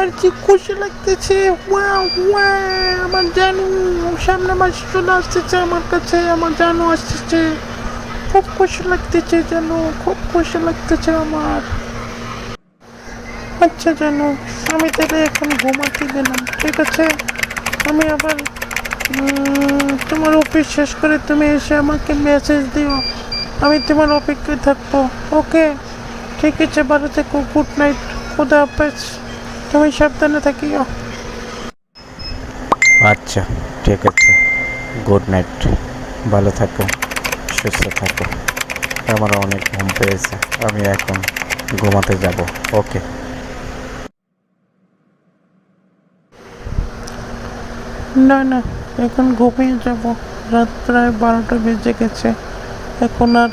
আমার কি খুশি লাগতেছে? আমার জানু, সামনে মাস চলে আসতেছে আমার কাছে, আমার জানু আসতেছে। খুব খুশি লাগতেছে জানু, খুব খুশি লাগতেছে আমার। আচ্ছা জানু, আমি তাহলে এখন ঘুমাতে গেলাম, ঠিক আছে? আমি আবার তোমার অফিস শেষ করে তুমি এসে আমাকে মেসেজ দিও। আমি তোমার অপেক্ষায় থাকব ওকে ঠিক আছে, ভালো থেকো গুড নাইট খুদা হাফেজ। তুমি সাবধানে থাকিও। আচ্ছা ঠিক আছে। Good night. ভালো থাকো সুস্থ থাকো। আমার অনেক ঘুম পেয়েছে। আমি এখন ঘুমাতে যাব। ওকে। না না এখন ঘুমিয়ে যাব। রাত প্রায় বারোটা বেজে গেছে। এখন আর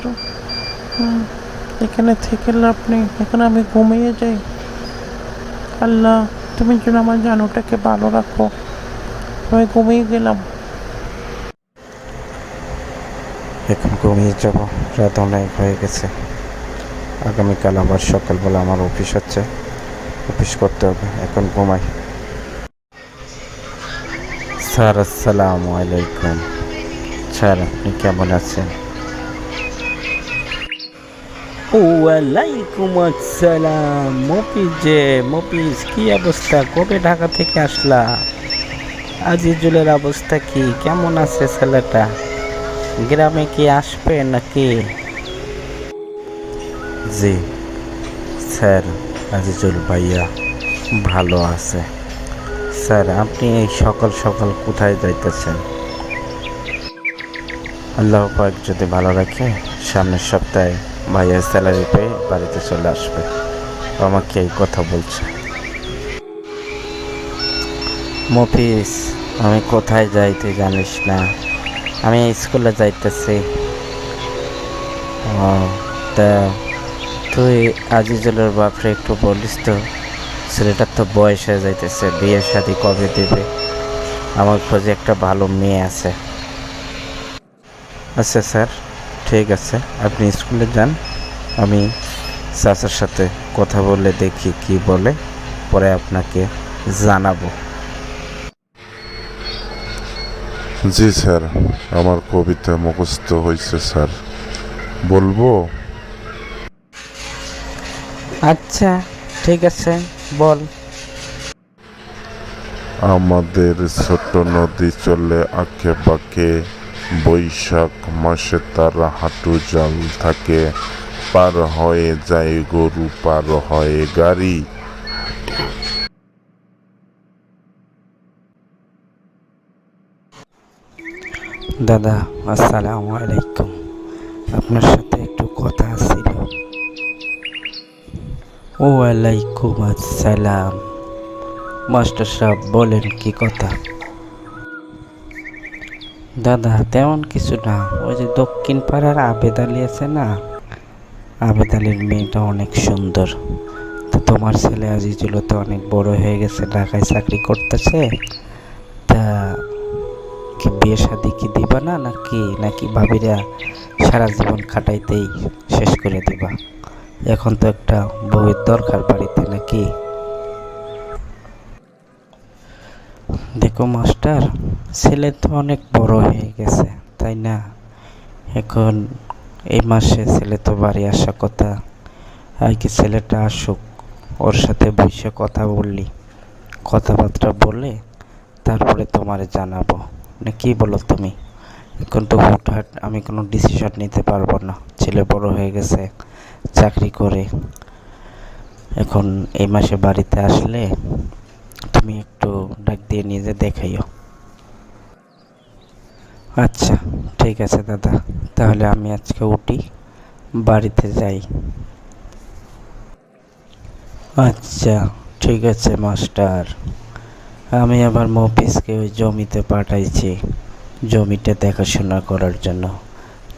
এখানে থেকে লাভ নেই। এখন আমি ঘুমিয়ে যাই। আল্লাহ, তুমি যেন আমার জানুটাকে ভালো রাখো। আমি ঘুমিয়ে গেলাম। এখন ঘুমিয়ে যাব। রাত অনেক হয়ে গেছে। আগামীকাল আবার সকালবেলা আমার অফিস হচ্ছে অফিস করতে হবে। এখন ঘুমাই। স্যার, আসসালামু আলাইকুম। স্যার, আপনি কেমন আছেন? ওয়ালাইকুম আসসালাম। মফিজ যে, মফিজ, কি অবস্থা? কবে ঢাকা থেকে আসলা? আজিজুলের অবস্থা কি? কেমন আছে ছেলেটা? গ্রামে কি আসবে নাকি? জি, স্যার, আজিজুল ভাইয়া ভালো আছে। স্যার, আপনি এই সকাল সকাল কোথায় যাইতেছেন? আল্লাহ পাক যদি ভালো রাখে, সামনের সপ্তাহে ভাইয়া স্যালারি পেয়ে বাড়িতে চলে আসবে। আমাকে এই কথা বলছে। মফিস আমি কোথায় যাই তুই জানিস না? আমি স্কুলে যাইতেছি। তা তুই আজিজুলের বাপরে একটু বলিস তো। ছেলেটার তো বয়স হয়ে যাইতেছে বিয়ের শাদি কবে দেবে? আমার খোঁজে একটা ভালো মেয়ে আছে। আচ্ছা স্যার। ঠিক আছে আপনি স্কুলে যান আমি চাচার সাথে কথা বলে দেখি কি বলে পরে আপনাকে জানাব। জি স্যার আমার কবিতা মুখস্থ হয়েছে স্যার। বলব? আচ্ছা ঠিক আছে বল। আমাদের ছোট নদী চলে আঁকে বাঁকে। বৈশাখ মাসে তারা হাঁটু জাল থাকে, পার হয়ে যায় গরু, পার হয়ে গাড়ি। দাদা, আসসালামু আলাইকুম। আপনার সাথে একটু কথা ছিল। ও আলাইকুম আসসালাম। মাস্টার সাহেব, বলেন কি কথা? দাদা, তেমন কিছু না। ওই যে দক্ষিণ পাড়ার আবেদ আলী আছে না? আবেদ আলীর মেয়েটা অনেক সুন্দর। তো তোমার ছেলে আজিজুল তো অনেক বড় হয়ে গেছে, ঢাকায় চাকরি করতেছে। তা কি বিয়ে শাদি কি দিবা না, নাকি নাকি ভাবিরা সারা জীবন খাটাইতেই শেষ করে দিবা? এখন তো একটা বউয়ের দরকার বাড়িতে, নাকি? দেখো মাস্টার, ছেলে তো অনেক বড় হয়ে গেছে, তাই না? এখন এই মাসে ছেলে তো বাড়ি আসা কথা। আর কি ছেলেটা আসুক, ওর সাথে বসে কথা বললি। কথাবার্তা বলে তারপরে তোমারে জানাব। না কি বলো তুমি? এখন তো হুটহাট আমি কোনো ডিসিশন নিতে পারব না। ছেলে বড় হয়ে গেছে, চাকরি করে। এখন এই মাসে বাড়িতে আসলে তুমি একটু ডাক দিয়ে নিজে দেখাইও। আচ্ছা ঠিক আছে দাদা। তাহলে আমি আজকে উঠি, বাড়িতে যাই। আচ্ছা ঠিক আছে মাস্টার। আমি আবার মফিসকে ওই জমিতে পাঠাইছি, জমিটা দেখাশোনা করার জন্য।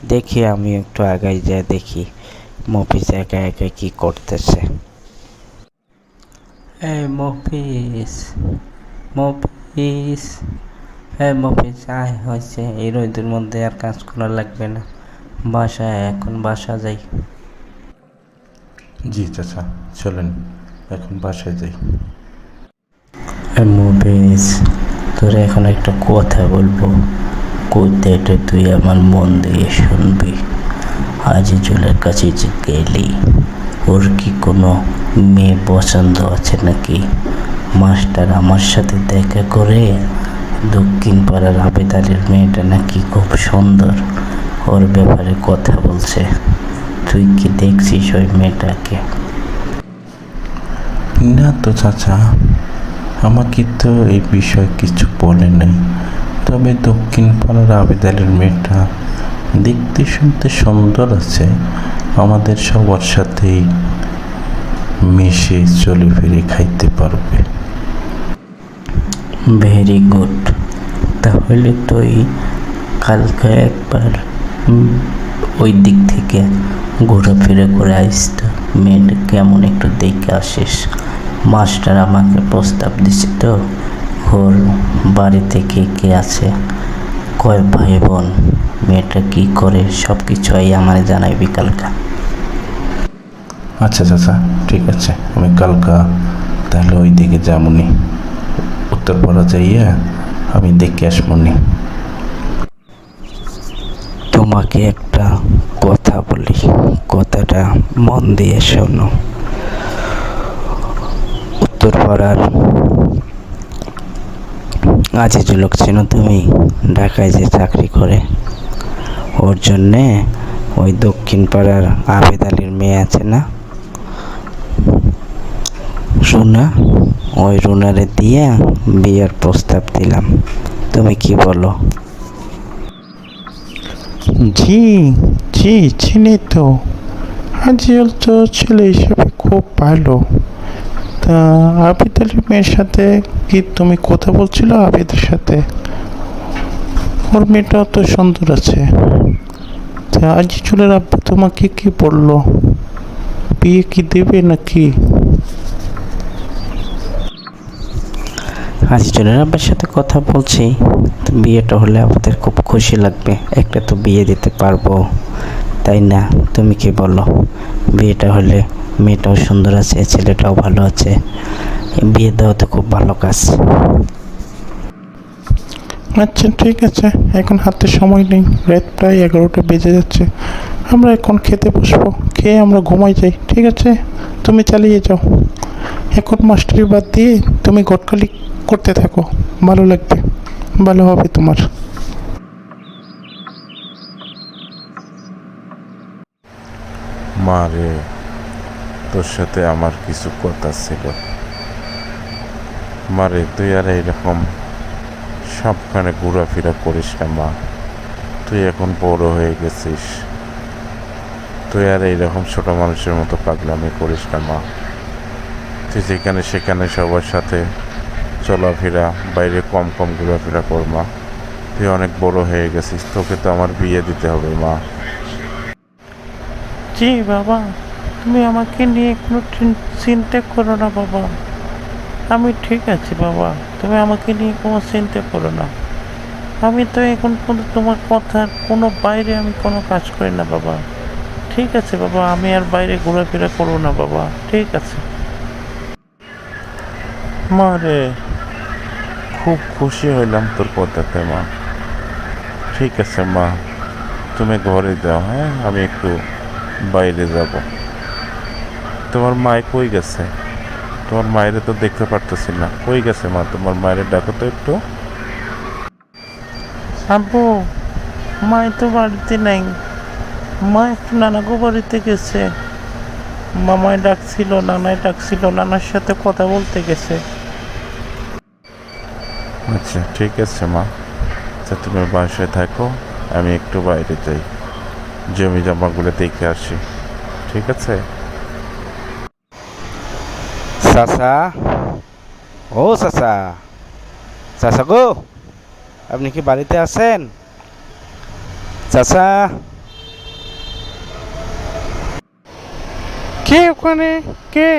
দেখি আমি একটু আগাই যাই, দেখি মফিস একা একা কি করতেছে। এই মফিস মফিস হ্যাঁ মফিস আয় হয়েছে। এই রোদের মধ্যে আর কাজ করা লাগবে না। বাসায় এখন বাসা যাই। জি চাচা চলেন। এখন বাসায় যাই। মুভিস তোর এখন একটা কথা বলব। কথাটা তুই আমার মন দিয়ে শুনবি। আজিজুলের কাছে গেলি। ওর কি কোনো মেয়ে পছন্দ আছে নাকি? মাস্টার আমার সাথে দেখা করে দক্ষিণ পাড়ার আবেদারের মেয়েটা নাকি খুব সুন্দর। ওর ব্যাপারে কথা বলছে। তুই কি দেখছিস ওই মেয়েটাকে? না তো চাচা, আমাকে তো এই বিষয়ে কিছু বলে নাই। তবে দক্ষিণ পাড়ার আবেদালের মেয়েটা দেখতে শুনতে সুন্দর আছে আমাদের সবার সাথেই মিশে চলে ফিরে খাইতে পারবে। ভেরি গুড তাহলে তুই কালকে একবার ওই দিক থেকে ঘোরাফেরা করে আসিস তো। মেয়েটা কেমন একটু দেখে আসিস। মাস্টার আমাকে প্রস্তাব দিছে তো, ওর বাড়িতে কে কে আছে? কয় ভাই বোন? মেয়েটা কি করে? সব কিছু আমার জানাই বিকালকা আচ্ছা চাচা ঠিক আছে। আমি কালকা তাহলে ওই দিকে যামুনি উত্তরপাড়া যাইয়া আমি দেখে আসমনি। তোমাকে একটা কথা বলি। কথাটা মন দিয়ে শোনো। উত্তরপাড়ার আজিজুলক চেনো তুমি? ঢাকায় যে চাকরি করে। ওর জন্যে ওই দক্ষিণ পাড়ার আবেদ আলীর মেয়ে আছে না? রুনা, ওই রুনারে দিয়ে বিয়ের প্রস্তাব দিলাম। তুমি কি বলো? জি জি, চিনি তো। আজিয়াল তো ছেলে হিসেবে খুব ভালো। তা আবিদ মেয়ের সাথে কি তুমি কথা বলছিল আবিদের সাথে? ওর মেয়েটা তো সুন্দর আছে। তা আজিজুলের আব্বু তোমাকে কি বলল? বিয়ে কি দেবে নাকি? আজিজুলের আব্বার সাথে কথা বলছি। তো বিয়েটা হলে আমাদের খুব খুশি লাগবে। একটা তো বিয়ে দিতে পারব। তাই না? তুমি কি বলো? বিয়েটা হলে মেয়েটাও সুন্দর আছে, ছেলেটাও ভালো আছে। বিয়ে দেওয়া তো খুব ভালো কাজ। আচ্ছা ঠিক আছে। এখন হাতে সময় নেই। রাত প্রায় এগারোটা বেজে যাচ্ছে। আমরা এখন খেতে বসবো। খেয়ে আমরা ঘুমাই যাই। ঠিক আছে? তুমি চালিয়ে যাও। এখন মাস্টারি বাদ দিয়ে তুমি গটকালি করতে থাকো। ভালো লাগবে। ভালো হবে তোমার। মা রে, তোর সাথে আমার কিছু কথা ছিল। মারে তুই আর এইরকম সবখানে ঘোরাফেরা করিস না মা। তুই এখন বড় হয়ে গেছিস। তুই আর এইরকম ছোট মানুষের মতো পাগলামি করিস না মা। তুই যেখানে সেখানে সবার সাথে চলাফেরা, বাইরে কম কম ঘোরাফেরা কর মা তুই অনেক বড় হয়ে গেছিস, তোকে তো আমার বিয়ে দিতে হবে, মা। জি বাবা, তুমি আমাকে নিয়ে কোনো চিন- চিন্তা করো না বাবা। আমি ঠিক আছি বাবা, তুমি আমাকে নিয়ে কোনো চিন্তা করো না। আমি তো এখন কোনো তোমার কথার কোনো বাইরে আমি কোনো কাজ করি না বাবা। ঠিক আছে বাবা, আমি আর বাইরে ঘোরাফেরা করব না বাবা, ঠিক আছে। মা রে খুব খুশি হইলাম তোর কথাতে মা। ঠিক আছে মা, তুমি ঘরে যাও হ্যাঁ? আমি একটু বাইরে যাব। তোমার মায় কই গেছে? তোমার মায়ের তো দেখতে পারতেছি না। কই গেছে মা? তোমার মায়ের ডাকো তো একটু। আব্বু মা তো বাড়িতে নাই। মা একটু নানাগো বাড়িতে গেছে। মামায় ডাকছিল, নানায় ডাকছিল, নানার সাথে কথা বলতে গেছে। আচ্ছা ঠিক আছে মা। আচ্ছা তুমি বাসায় থাকো আমি একটু বাইরে যাই। জমি জমাগুলো দেখে আসি। ঠিক আছে? চাচা? ও চাচা। চাচা গো আপনি কি বাড়িতে আছেন? চাচা? কে ওখানে? কে?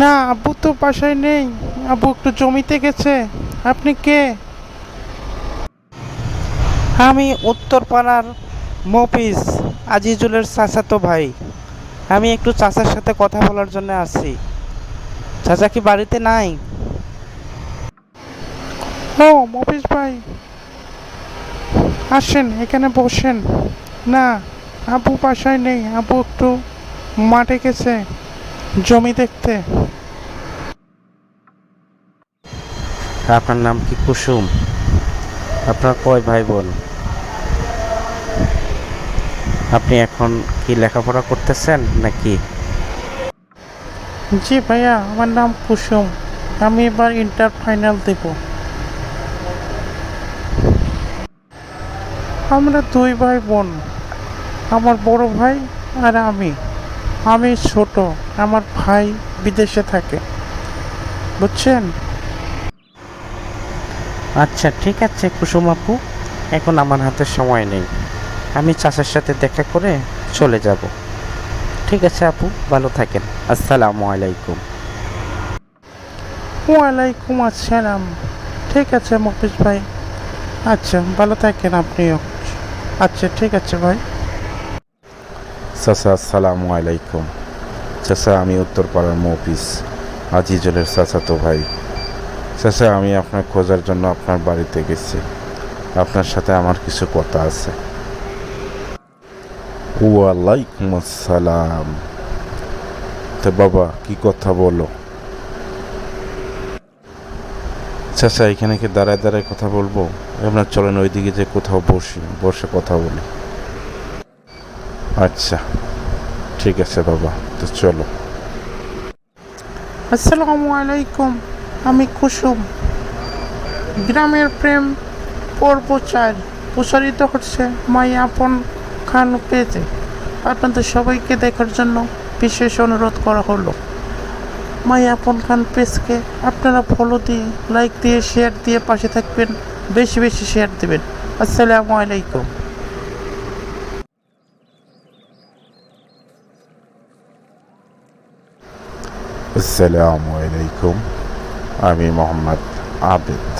না আব্বু তো বাসায় নেই। আব্বু একটু জমিতে গেছে। আপনি কে? আমি উত্তরপাড়ার মফিজ আজিজুলের চাচাতো ভাই। আমি একটু চাচার সাথে কথা বলার জন্য আসছি। চাচা কি বাড়িতে নাই? ও, মফিজ ভাই। আসেন, এখানে বসেন। না, আবু বাসায় নেই। আবু একটু মাঠে গেছে, জমি দেখতে। আপনার নাম কি কুসুম? আপনার কয় ভাই বোন আপনি এখন কি লেখাপড়া করতেছেন নাকি? জি ভাইয়া, আমার নাম কুসুম। আমি এবার ইন্টার ফাইনাল দেব। আমরা দুই ভাই বোন আমার বড় ভাই আর আমি। আমি ছোট, আমার ভাই বিদেশে থাকে। বুঝছেন? আচ্ছা ঠিক আছে কুসুম আপু। এখন আমার হাতে সময় নেই। আমি চাষের সাথে দেখা করে চলে যাব। ঠিক আছে আপু ভালো থাকেন। আসসালামু আলাইকুম। ওয়ালাইকুম আসসালাম। ঠিক আছে মফিজ ভাই। আচ্ছা ভালো থাকেন আপনিও। আচ্ছা ঠিক আছে ভাই। চাচা আসসালামু আলাইকুম। চাচা আমি উত্তরপাড়ার মফিস আজিজলের চাচাতো ভাই। চাচা আমি আপনার খোঁজার জন্য আপনার বাড়িতে গেছি। আপনার সাথে আমার কিছু কথা আছে। ওয়ালাইকুম আসসালাম। তো বাবা, কি কথা বলো? চাচা, এখানে কি দাঁড়ায় দাঁড়ায় কথা বলব? আপনার চলেন ওইদিকে যে কোথাও বসি, বসে কথা বলি। আচ্ছা ঠিক আছে বাবা, তো চলো। আসসালামু আলাইকুম। আমি কুসুম গ্রামের প্রেম পর্ব চার প্রসারিত হচ্ছে মাই আপন খান পেজে। আপনাদের সবাইকে দেখার জন্য বিশেষ অনুরোধ করা হলো। মাই আপন খান পেজকে আপনারা ফলো দিয়ে লাইক দিয়ে শেয়ার দিয়ে পাশে থাকবেন, বেশি বেশি শেয়ার দেবেন। আসসালামু আলাইকুম। আসসালামু আলাইকুম। আমি মোহাম্মদ আবেদ।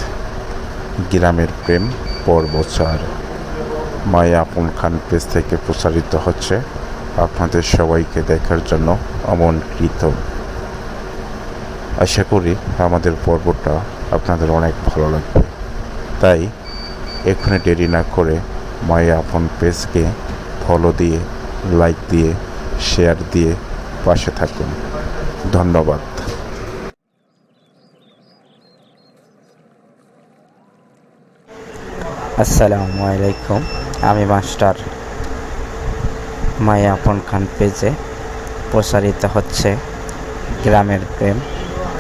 গ্রামের প্রেম পর্ব চার মায়া আপন খান পেজ থেকে প্রচারিত হচ্ছে আপনাদের সবাইকে দেখার জন্য আমন্ত্রিত। আশা করি আমাদের পর্বটা আপনাদের অনেক ভালো লাগবে। তাই এখানে দেরি না করে মায়া আপন পেজকে ফলো দিয়ে লাইক দিয়ে শেয়ার দিয়ে পাশে থাকুন। ধন্যবাদ। আসসালামু আলাইকুম। আমি মাস্টার মায়া আপন খান পেজে প্রসারিত হচ্ছে গ্রামের প্রেম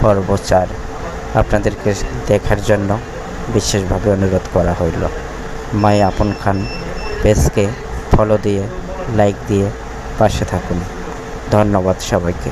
পর্ব চার। আপনাদেরকে দেখার জন্য বিশেষভাবে অনুরোধ করা হইল। মায়া আপন খান পেজকে ফলো দিয়ে লাইক দিয়ে পাশে থাকুন। ধন্যবাদ সবাইকে।